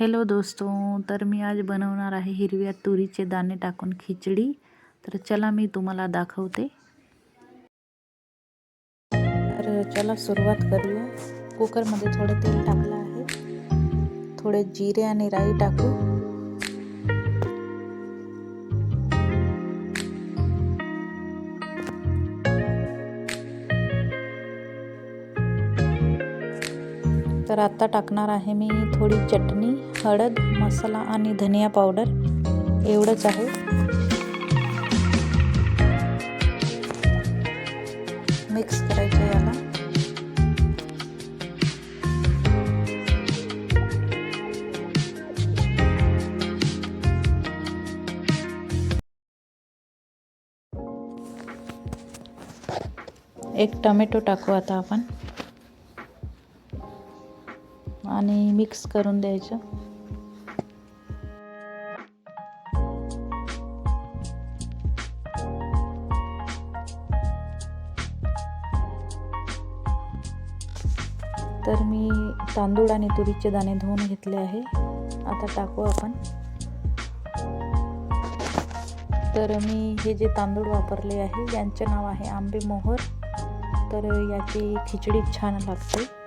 Hello दोस्तो तर मी आज बनवणार आहे हिरव्या तुरीचे दाणे टाकून खिचडी. तर चला मी तुम्हाला दाखवते. तर चला सुरुवात करूया. कुकरमध्ये थोडं तेल टाकलं आहे. थोडे जिरे आणि राई टाकू. तर आत्ता टाकणार आहे मी थोडी चटणी हळद मसाला आणि धनिया पावडर. एवढंच आहे. मिक्स करायचं याला. एक टमॅटो टाकू आता आपण. आणि मिक्स करून द्यायचं. तर मी तांदूळ आणि तुरीचे दाणे धुवून घेतले आहे. आता टाकू आपण. तर मी हे जे तांदूळ वापरले आहे यांचे नाव आहे आंबे मोहर. तर याची खिचडी छान लागते.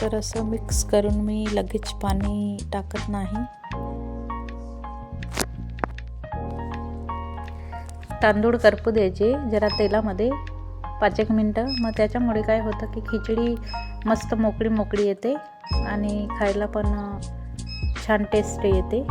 तर असं मिक्स करून मी लगेच पाणी टाकत नाही. तांदूळ करपू द्यायचे जरा तेलामध्ये पाच एक मिनटं. मग त्याच्यामुळे काय होतं की खिचडी मस्त मोकळी मोकळी येते आणि खायला पण छान टेस्ट येते.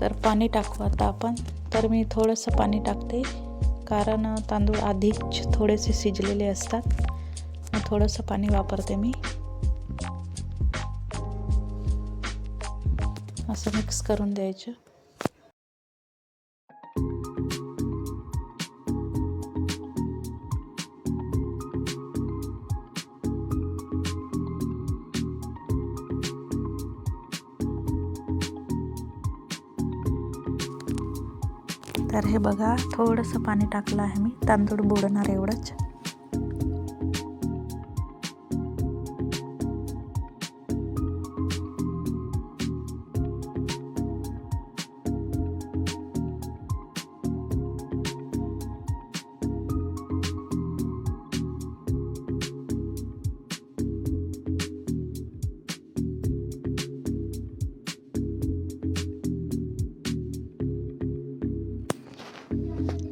तर पाणी टाकू आता आपण. तर मी थोडंसं पाणी टाकते. कारण तांदूळ आधीच थोडेसे शिजलेले असतात. मग थोडंसं पाणी वापरते मी. असं मिक्स करून द्यायचं. तर हे बघा थोडंसं पाणी टाकलं आहे मी. तांदूळ बुडणार एवढंच.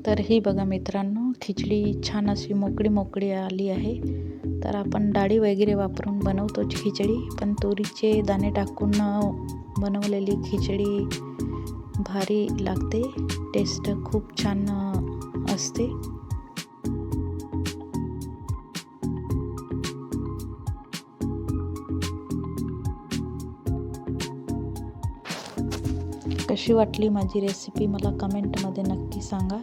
तर ही बघा मित्रांनो खिचडी छान अशी मोकळी मोकळी आली आहे. तर आपण डाळी वगैरे वापरून बनवतोच खिचडी पण तुरीचे दाणे टाकून बनवलेली खिचडी भारी लागते टेस्ट खूप छान असते. कशी वाटली माझी रेसिपी मला कमेंटमध्ये नक्की सांगा.